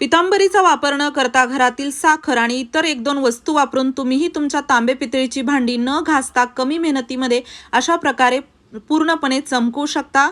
पितांबरीचा वापर न करता घरातील साखर आणि इतर एक दोन वस्तू वापरून तुम्हीही तुमच्या तांबे पितळीची भांडी न घासता कमी मेहनतीमध्ये अशा प्रकारे पूर्णपणे चमकू शकता.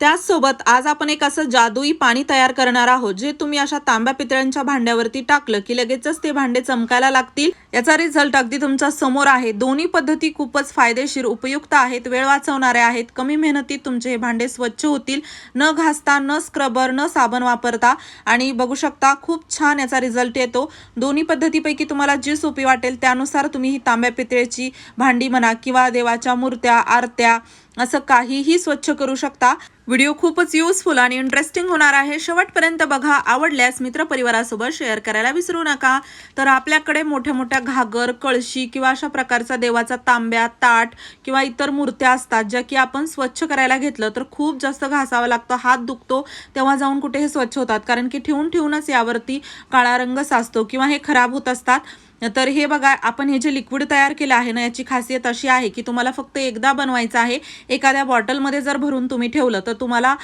त्याचसोबत आज आपण एक असं जादुई पाणी तयार करणार आहोत जे तुम्ही अशा तांब्या पितळ्यांच्या भांड्यावरती टाकलं की लगेचच ते भांडे चमकायला लागतील. याचा रिझल्ट अगदी तुमच्यासमोर आहे. दोन्ही पद्धती खूपच फायदेशीर उपयुक्त आहेत वेळ वाचवणाऱ्या आहेत. कमी मेहनतीत तुमचे हे भांडे स्वच्छ होतील. न घासता न स्क्रबर न साबण वापरता. आणि बघू शकता खूप छान याचा रिझल्ट येतो. दोन्ही पद्धतीपैकी तुम्हाला जी सोपी वाटेल त्यानुसार तुम्ही ही तांब्या पितळेची भांडी म्हणा किंवा देवाच्या मूर्त्या आरत्या असं काहीही स्वच्छ करू शकता. व्हिडिओ खूपच युजफुल आणि इंटरेस्टिंग होणार आहे. शेवटपर्यंत बघा आवडल्यास मित्रपरिवारासोबत शेअर करायला विसरू नका. तर आपल्याकडे मोठ्या मोठ्या घागर कळशी किंवा अशा प्रकारचा देवाचा तांब्या ताट किंवा इतर मूर्त्या असतात ज्या की आपण स्वच्छ करायला घेतलं तर खूप जास्त घासावं लागतं हात दुखतो तेव्हा जाऊन कुठे हे स्वच्छ होतात. कारण की ठेवून ठेवूनच यावरती काळा रंग साचतो किंवा हे खराब होत असतात. तर हे बघा आपण हे जे लिक्विड तयार केलं आहे ना याची खासियत अशी आहे की तुम्हाला फक्त एकदा बनवायचं आहे. एखाद्या बॉटलमध्ये जर भरून तुम्ही ठेवलं तर तुम्हाला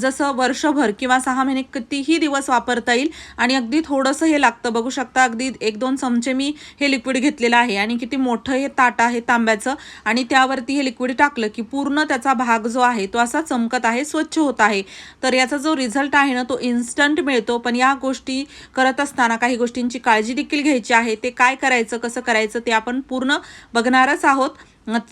जसं वर्षभर किंवा सहा महिने कितीही दिवस वापरता येईल. आणि अगदी थोडंसं हे लागतं. बघू शकता अगदी एक दोन चमचे मी हे लिक्विड घेतलेलं आहे. आणि किती मोठं हे ताट आहे तांब्याचं. आणि त्यावरती हे लिक्विड टाकलं की पूर्ण त्याचा भाग जो आहे तो असा चमकत आहे स्वच्छ होत आहे. तर याचा जो रिझल्ट आहे ना तो इन्स्टंट मिळतो. पण या गोष्टी करत असताना काही गोष्टींची काळजी देखील घ्यायची आहे. ते काय करायचं कसं करायचं ते आपण पूर्ण बघणारच आहोत.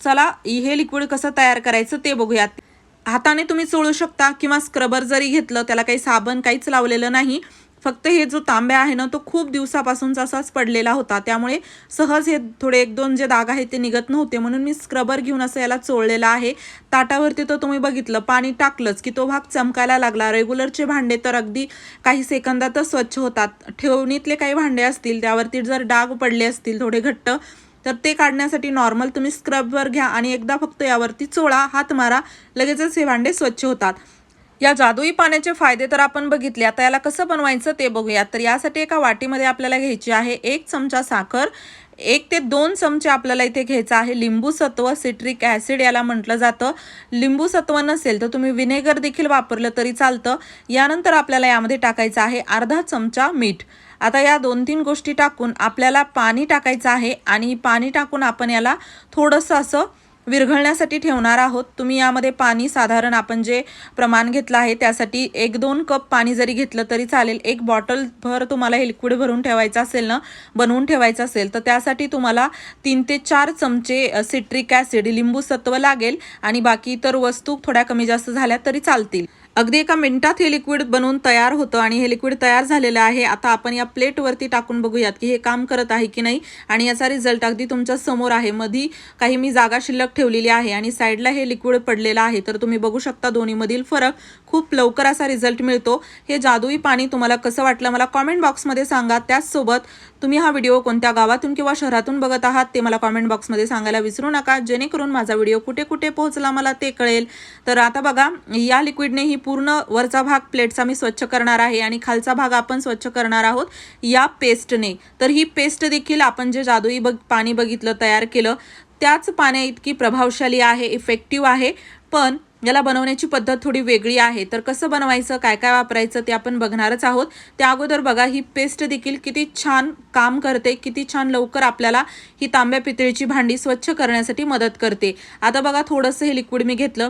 चला हे लिक्विड कसं तयार करायचं ते बघूयात. हाताने तुम्ही चोळू शकता किंवा स्क्रबर जरी घेतलं त्याला काही साबण काहीच लावलेलं नाही. फक्त हे जो तांब्या आहे ना तो खूप दिवसापासूनचा असाच पडलेला होता. त्यामुळे सहज हे थोडे एक दोन जे दाग आहेत ते निघत नव्हते. म्हणून मी स्क्रबर घेऊन असं याला चोळलेला आहे. ताटावरती तर तुम्ही बघितलं पाणी टाकलंच की तो भाग चमकायला लागला. रेग्युलरचे भांडे तर अगदी काही सेकंदातच स्वच्छ होतात. ठेवणीतले काही भांडे असतील त्यावरती जर डाग पडले असतील थोडे घट्ट तर ते काढण्यासाठी नॉर्मल तुम्ही स्क्रबवर घ्या आणि एकदा फक्त यावरती चोळा हात मारा लगेचच हे भांडे स्वच्छ होतात. या जादुई पाण्याचे फायदे तर आपण बघितले. आता याला कसं बनवायचं ते बघूया तर यासाठी एका वाटीमध्ये आपल्याला घ्यायची आहे एक चमचा साखर एक ते दोन चमचे आपल्याला इथे घ्यायचं आहे लिंबू सत्व सिट्रिक ॲसिड याला म्हटलं जातं. लिंबू सत्व नसेल तर तुम्ही विनेगर देखील वापरलं तरी चालतं. यानंतर आपल्याला यामध्ये टाकायचं आहे अर्धा चमचा मीठ. आता या दोन तीन गोष्टी टाकून आपल्याला पाणी टाकायचं आहे आणि पाणी टाकून आपण याला थोडंसं असं विरघळण्यासाठी ठेवणार आहोत. तुम्ही यामध्ये पाणी साधारण आपण जे प्रमाण घेतलं आहे त्यासाठी एक दोन कप पाणी जरी घेतलं तरी चालेल. एक बॉटल भर तुम्हाला हे लिक्विड भरून ठेवायचं असेल ना बनवून ठेवायचं असेल तर त्यासाठी तुम्हाला तीन ते चार चमचे सिट्रिक ॲसिड लिंबू सत्व लागेल आणि बाकी इतर वस्तू थोड्या कमी जास्त झाल्या तरी चालतील. अगदी एका मिनिटात हे लिक्विड बनवून तयार होतं आणि हे लिक्विड तयार झालेलं आहे. आता आपण या प्लेटवरती टाकून बघूयात की हे काम करत आहे की नाही आणि याचा रिझल्ट अगदी तुमच्यासमोर आहे. मधी काही मी जागा शिल्लक ठेवलेली आहे आणि साईडला हे लिक्विड पडलेलं आहे. तर तुम्ही बघू शकता दोन्हीमधील फरक. खूप लवकर असा रिझल्ट मिळतो. हे जादुई पाणी तुम्हाला कसं वाटलं मला कॉमेंट बॉक्समध्ये सांगा. त्याचसोबत तुम्ही हा व्हिडिओ कोणत्या गावातून किंवा शहरातून बघत आहात ते मला कॉमेंट बॉक्समध्ये सांगायला विसरू नका. जेणेकरून माझा व्हिडिओ कुठे कुठे पोहोचला मला ते कळेल. तर आता बघा या लिक्विडने ही पूर्ण वरचा भाग प्लेटचा मी स्वच्छ करणार आहे आणि खालचा भाग आपण स्वच्छ करणार आहोत या पेस्टने. तर ही पेस्ट देखील आपण जे जादुई बग पाणी बघितलं तयार केलं त्याच पाण्या इतकी प्रभावशाली आहे इफेक्टिव्ह आहे पण याला बनवण्याची पद्धत थोडी वेगळी आहे. तर कसं बनवायचं काय काय वापरायचं ते आपण बघणारच आहोत. त्या अगोदर बघा ही पेस्ट देखील किती छान काम करते किती छान लवकर आपल्याला ही तांब्या पितळीची भांडी स्वच्छ करण्यासाठी मदत करते. आता बघा थोडंसं हे लिक्विड मी घेतलं.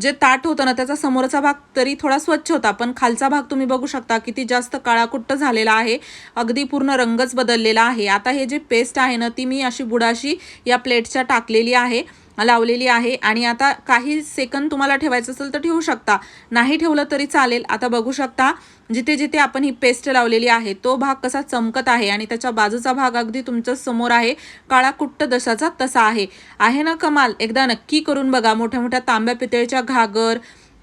जे ताट होतं ना त्याचा समोरचा भाग तरी थोडा स्वच्छ होता. पण खालचा भाग तुम्ही बघू शकता किती जास्त काळाकुट्ट झालेला आहे. अगदी पूर्ण रंगच बदललेला आहे. आता हे जे पेस्ट आहे ना ती मी अशी बुडाशी या प्लेटच्या टाकलेली आहे. लावलेली आहे. आणि आता काही सेकंद तुम्हाला ठेवायचं असेल तर ठेवू शकता. नाही ठेवलं तरी चालेल. आता बघू शकता जिथे जिथे आपण ही पेस्ट लावलेली आहे तो भाग कसा चमकत आहे आणि त्याच्या बाजूचा भाग अगदी तुमच्यासमोर आहे. काळा कुट्ट दशाचा तसा आहे. आहे ना कमाल? एकदा नक्की करून बघा. मोठ्या मोठ्या तांब्या पितळीच्या घागर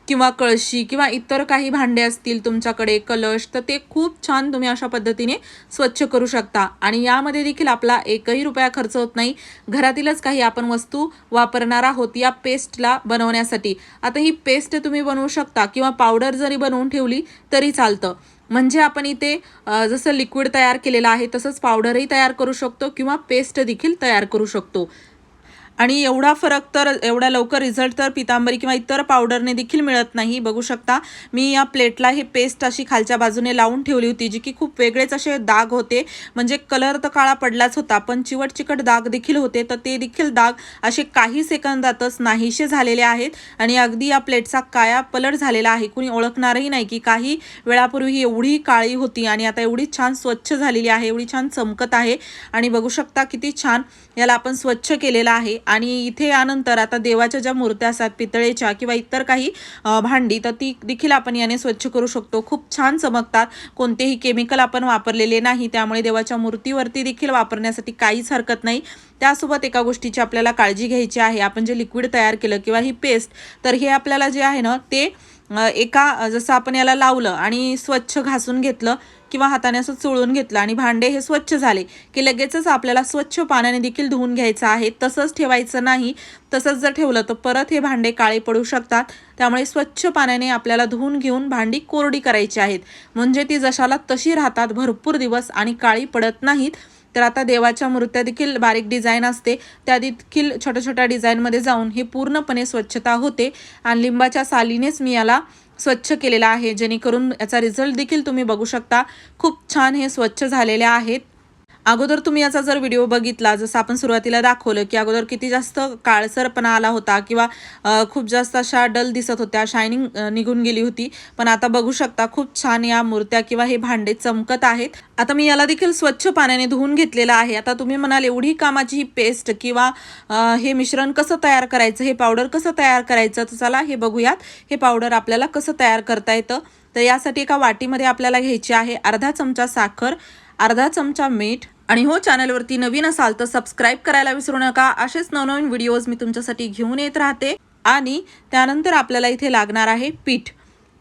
किंवा कळशी किंवा इतर काही भांडे असतील तुमच्याकडे कलश तर ते खूप छान तुम्ही अशा पद्धतीने स्वच्छ करू शकता. आणि यामध्ये देखील आपला एकही रुपया खर्च होत नाही. घरातीलच काही आपण वस्तू वापरणार आहोत या पेस्टला बनवण्यासाठी. आता ही पेस्ट तुम्ही बनवू शकता किंवा पावडर जरी बनवून ठेवली तरी चालतं. म्हणजे आपण इथे जसं लिक्विड तयार केलेलं आहे तसंच पावडरही तयार करू शकतो किंवा पेस्ट देखील तयार करू शकतो. आणि एवढा फरक तर एवढा लवकर रिझल्ट तर पितांबरी किंवा इतर पावडरने देखील मिळत नाही. बघू शकता मी या प्लेटला ही पेस्ट अशी खालच्या बाजूने लावून ठेवली होती जी की खूप वेगळेच असे दाग होते. म्हणजे कलर तर काळा पडलाच होता पण चिवट चिकट दाग देखील होते. तर ते देखील दाग असे काही सेकंदातच नाहीसे झालेले आहेत. आणि अगदी या प्लेटचा काया पलट झालेला आहे. कुणी ओळखणारही नाही की काही वेळापूर्वी ही एवढी काळी होती आणि आता एवढी छान स्वच्छ झालेली आहे एवढी छान चमकत आहे. आणि बघू शकता किती छान याला आपण स्वच्छ केलेलं आहे. आणि इथे यानंतर आता देवाच्या ज्या मूर्त्या असतात पितळेच्या किंवा इतर काही भांडी तर ती देखील आपण याने स्वच्छ करू शकतो. खूप छान चमकतात. कोणतेही केमिकल आपण वापरलेले नाही त्यामुळे देवाच्या मूर्तीवरती देखील वापरण्यासाठी काहीच हरकत नाही. त्यासोबत एका गोष्टीची आपल्याला काळजी घ्यायची आहे. आपण जे लिक्विड तयार केलं किंवा ही पेस्ट तर हे आपल्याला जे आहे ना ते एका जसं आपण याला लावलं आणि स्वच्छ घासून घेतलं किंवा हाताने असं चोळून घेतलं आणि भांडे हे स्वच्छ झाले की लगेचच आपल्याला स्वच्छ पाण्याने देखील धुवून घ्यायचं आहे. तसंच ठेवायचं नाही तसंच जर ठेवलं तर परत हे भांडे काळे पडू शकतात. त्यामुळे स्वच्छ पाण्याने आपल्याला धुवून घेऊन भांडी कोरडी करायची आहेत. म्हणजे ती जशाला तशी राहतात भरपूर दिवस आणि काळी पडत नाहीत. तर आता देवाच्या मूर्त्या देखील बारीक डिझाईन असते. त्या देखील छोट्या छोट्या डिझाईनमध्ये जाऊन ही पूर्णपणे स्वच्छता होते आणि लिंबाच्या सालीनेच मी याला स्वच्छ केलेला आहे. जेणेकरून याचा रिझल्ट देखील तुम्ही बघू शकता. खूप छान हे स्वच्छ झालेले आहेत. अगोदर तुम्ही याचा जर व्हिडिओ बघितला जसं आपण सुरुवातीला दाखवलं की अगोदर किती जास्त काळसरपणा आला होता किंवा खूप जास्त अशा डल दिसत होत्या शायनिंग निघून गेली होती. पण आता बघू शकता खूप छान या मूर्त्या किंवा हे भांडे चमकत आहेत. आता मी याला देखील स्वच्छ पाण्याने धुवून घेतलेलं आहे. आता तुम्ही म्हणाल एवढी कामाची ही पेस्ट किंवा हे मिश्रण कसं तयार करायचं? हे पावडर कसं तयार करायचं? तर चला हे बघूयात. हे पावडर आपल्याला कसं तयार करता येतं? तर यासाठी एका वाटीमध्ये आपल्याला घ्यायची आहे अर्धा चमचा साखर अर्धा चमचा मीठ आणि हो चॅनलवरती नवीन असाल तर सबस्क्राईब करायला विसरू नका. असेच नवनवीन व्हिडिओज मी तुमच्यासाठी घेऊन येत राहते. आणि त्यानंतर आपल्याला इथे लागणार आहे पीठ.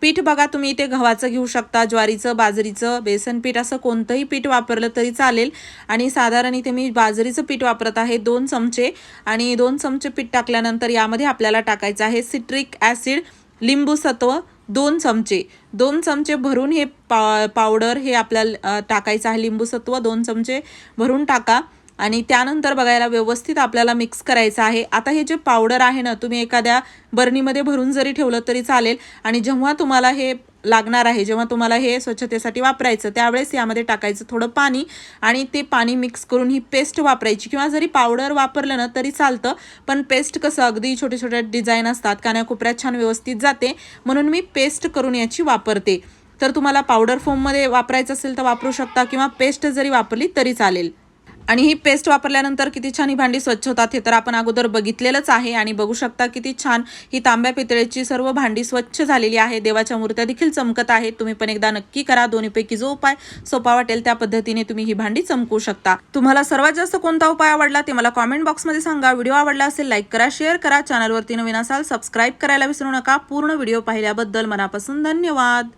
पीठ बघा तुम्ही इथे गव्हाचं घेऊ शकता ज्वारीचं बाजरीचं बेसन पीठ असं कोणतंही पीठ वापरलं तरी चालेल. आणि साधारण इथे मी बाजरीचं पीठ वापरत आहे दोन चमचे. आणि दोन चमचे पीठ टाकल्यानंतर यामध्ये आपल्याला टाकायचं आहे सिट्रिक ॲसिड लिंबू सत्व दोन चमचे. दोन चमचे भरून हे पा पावडर हे आपल्याला टाकायचं आहे लिंबूसत्व दोन चमचे भरून टाका. आणि त्यानंतर बघायला व्यवस्थित आपल्याला मिक्स करायचं आहे. आता हे जे पावडर आहे ना तुम्ही एखाद्या बर्नीमध्ये भरून जरी ठेवलं तरी चालेल. आणि जेव्हा तुम्हाला हे लागणार आहे. जेव्हा तुम्हाला हे स्वच्छतेसाठी वापरायचं त्यावेळेस यामध्ये टाकायचं थोडं पाणी आणि ते पाणी मिक्स करून ही पेस्ट वापरायची. किंवा जरी पावडर वापरलं ना तरी चालतं. पण पेस्ट कसं अगदी छोटे छोटे डिझाईन असतात कानाकोपऱ्यात छान व्यवस्थित जाते. म्हणून मी पेस्ट करून याची वापरते. तर तुम्हाला पावडर फॉर्ममध्ये वापरायचं असेल तर वापरू शकता. किंवा पेस्ट जरी वापरली तरी चालेल. आणि ही पेस्ट वापरल्यानंतर किती छान ही भांडी स्वच्छ होतात हे तर आपण अगोदर बघितलेलंच आहे. आणि बघू शकता किती छान ही तांब्या पितळेची सर्व भांडी स्वच्छ झालेली आहे. देवाच्या मूर्त्या देखील चमकत आहेत. तुम्ही पण एकदा नक्की करा. दोन्हीपैकी जो उपाय सोपा वाटेल त्या पद्धतीने तुम्ही ही भांडी चमकू शकता. तुम्हाला सर्वात जास्त कोणता उपाय आवडला ते मला कॉमेंट बॉक्समध्ये सांगा. व्हिडिओ आवडला असेल लाईक करा शेअर करा. चॅनलवरती नवीन असाल सबस्क्राईब करायला विसरू नका. पूर्ण व्हिडिओ पाहिल्याबद्दल मनापासून धन्यवाद.